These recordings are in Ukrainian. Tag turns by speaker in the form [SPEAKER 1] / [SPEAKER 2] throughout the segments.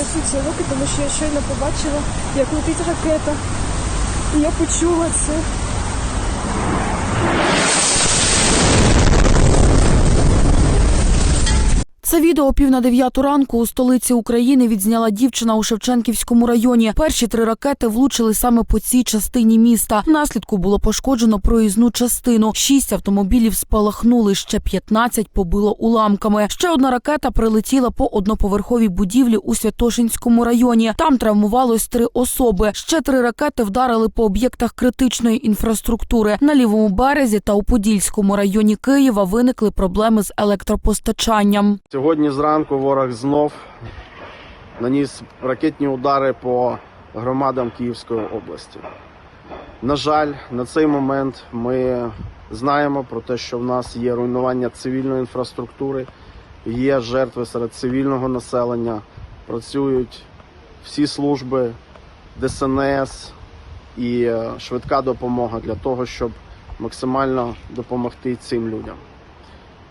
[SPEAKER 1] трясуть руки, тому що я щойно побачила, як летить ракета. І я почула це.
[SPEAKER 2] Це відео о пів на дев'яту ранку у столиці України відзняла дівчина у Шевченківському районі. Перші три ракети влучили саме по цій частині міста. Внаслідку було пошкоджено проїзну частину. Шість автомобілів спалахнули, ще 15 побило уламками. Ще одна ракета прилетіла по одноповерховій будівлі у Святошинському районі. Там травмувалось три особи. Ще три ракети вдарили по об'єктах критичної інфраструктури. На лівому березі та у Подільському районі Києва виникли проблеми з електропостачанням.
[SPEAKER 3] Сьогодні зранку ворог знов наніс ракетні удари по громадам Київської області. На жаль, на цей момент ми знаємо про те, що в нас є руйнування цивільної інфраструктури, є жертви серед цивільного населення, працюють всі служби ДСНС і е, швидка допомога для того, щоб максимально допомогти цим людям.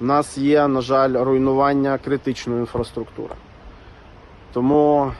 [SPEAKER 3] У нас є, на жаль, руйнування критичної інфраструктури. Тому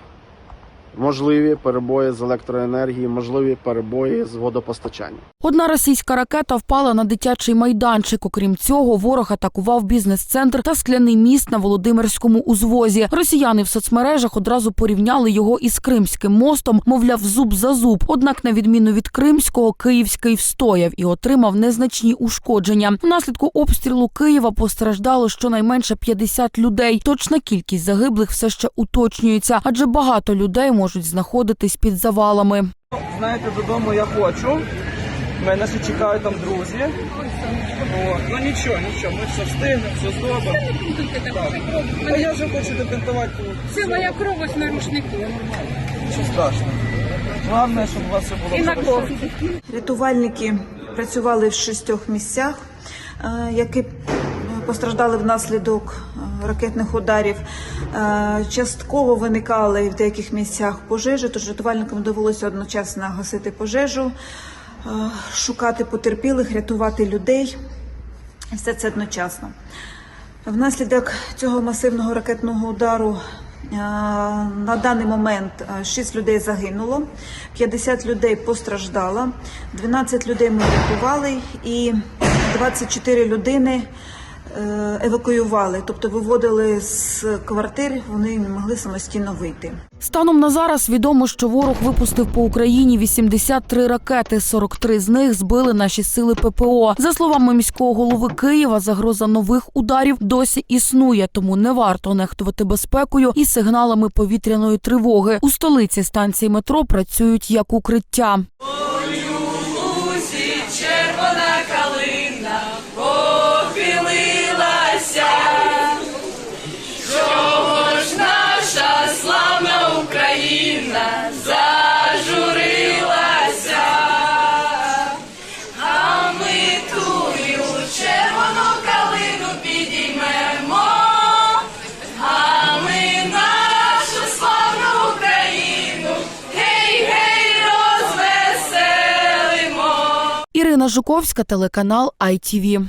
[SPEAKER 3] можливі перебої з електроенергією, можливі перебої з водопостачанням.
[SPEAKER 2] Одна російська ракета впала на дитячий майданчик. Окрім цього, ворог атакував бізнес-центр та скляний міст на Володимирському узвозі. Росіяни в соцмережах одразу порівняли його із Кримським мостом, мовляв, зуб за зуб. Однак, на відміну від Кримського, Київський встояв і отримав незначні ушкодження. Внаслідку обстрілу Києва постраждало щонайменше 50 людей. Точна кількість загиблих все ще уточнюється, адже багато людей можуть знаходитись під завалами.
[SPEAKER 4] Знаєте, додому я хочу. Мене ще чекають там друзі. О, ну нічого, нічого, ми все встигнемо, все зробимо. А я вже хочу добінтувати.
[SPEAKER 5] Це моя кров ось на рушнику.
[SPEAKER 4] Нічого страшного. Головне, щоб у вас все було
[SPEAKER 5] І на кров.
[SPEAKER 6] Рятувальники працювали в шістьох місцях, е, які постраждали внаслідок е, ракетних ударів. Е, Частково виникали в деяких місцях пожежі, тож рятувальникам довелося одночасно гасити пожежу, е, шукати потерпілих, рятувати людей. Все це одночасно. Внаслідок цього масивного ракетного удару е, на даний момент 6 людей загинуло, 50 людей постраждало, 12 людей ми врятували і 24 людини евакуювали, тобто виводили з квартир, вони не могли самостійно вийти.
[SPEAKER 2] Станом на зараз відомо, що ворог випустив по Україні 83 ракети. 43 з них збили наші сили ППО. За словами міського голови Києва, загроза нових ударів досі існує, тому не варто нехтувати безпекою і сигналами повітряної тривоги. У столиці станції метро працюють як укриття. Ірина Жуковська, телеканал ITV.